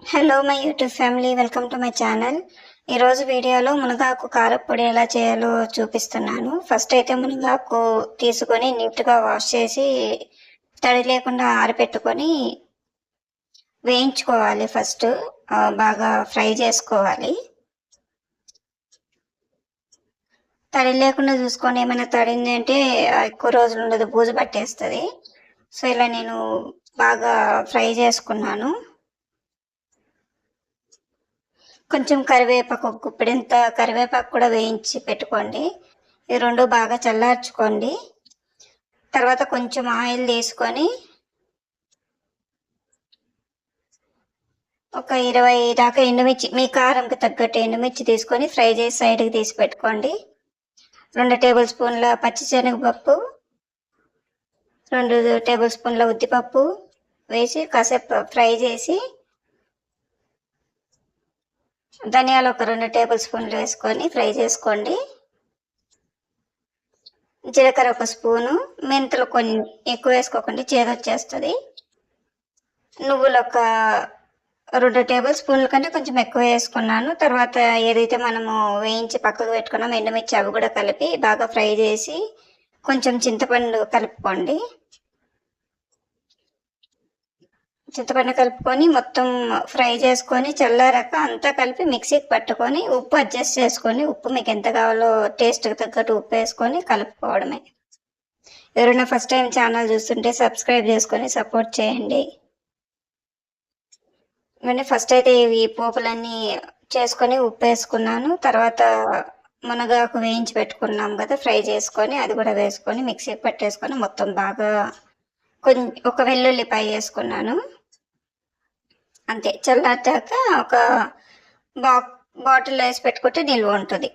Hello my YouTube family welcome to my channel ఈరోజు వీడియోలో మునగాకు కారపొడి ఎలా చేయాలో చూపిస్తున్నాను. ఫస్ట్ అయితే మునగాకు తీసుకొని నీట్గా వాష్ చేసి తడి లేకుండా ఆరబెట్టుకొని వేయించుకోవాలి ఫస్ట్ బాగా ఫ్రై చేసుకోవాలి. తడి లేకుండా చూసుకొని ఏమైనా తడింది అంటే ఎక్కువ రోజులు ఉండదు బూజు పట్టేస్తుంది. సో ఇలా నేను బాగా ఫ్రై చేసుకున్నాను. కొంచెం కరివేపాకు ఒక కరివేపాకు కూడా వేయించి పెట్టుకోండి. ఈ రెండు బాగా చల్లార్చుకోండి. తర్వాత కొంచెం ఆయిల్ తీసుకొని ఒక ఇరవై దాకా ఎండుమిర్చి మీ కారంకి తగ్గట్టు ఎండుమిర్చి తీసుకొని ఫ్రై చేసి సైడ్కి తీసి పెట్టుకోండి. రెండు టేబుల్ స్పూన్ల పచ్చిశనగపప్పు రెండు టేబుల్ స్పూన్ల ఉద్దిపప్పు వేసి కాసేపు ఫ్రై చేసి ధనియాలు ఒక రెండు టేబుల్ స్పూన్లు వేసుకొని ఫ్రై చేసుకోండి. జీలకర్ర ఒక స్పూను మెంతులు కొన్ని ఎక్కువ వేసుకోకుండా చేదొచ్చేస్తుంది నువ్వులు ఒక రెండు టేబుల్ స్పూన్ల కంటే కొంచెం ఎక్కువ వేసుకున్నాను. తర్వాత ఏదైతే మనము వేయించి పక్కకు పెట్టుకున్నామో ఎండుమిర్చి అవి కూడా కలిపి బాగా ఫ్రై చేసి కొంచెం చింతపండు కలుపుకోండి. చింతపండు కలుపుకొని మొత్తం ఫ్రై చేసుకొని చల్లారాక అంతా కలిపి మిక్సీకి పట్టుకొని ఉప్పు అడ్జస్ట్ చేసుకొని ఉప్పు మీకు ఎంత కావాలో టేస్ట్కి తగ్గట్టు ఉప్పు వేసుకొని కలుపుకోవడమే. ఎవరైనా ఫస్ట్ టైం ఛానల్ చూస్తుంటే సబ్స్క్రైబ్ చేసుకొని సపోర్ట్ చేయండి. ఇవన్నీ ఫస్ట్ అయితే ఇవి పోపులన్నీ చేసుకొని ఉప్పు వేసుకున్నాను. తర్వాత మునగాకు వేయించి పెట్టుకున్నాం కదా ఫ్రై చేసుకొని అది కూడా వేసుకొని మిక్సీకి పట్టేసుకొని మొత్తం బాగా కొంచెం ఒక వెల్లుల్లిపాయ వేసుకున్నాను. అంతే చల్లార్చాక ఒక బా బాటిల్ వేసి పెట్టుకుంటే నిల్వ ఉంటుంది.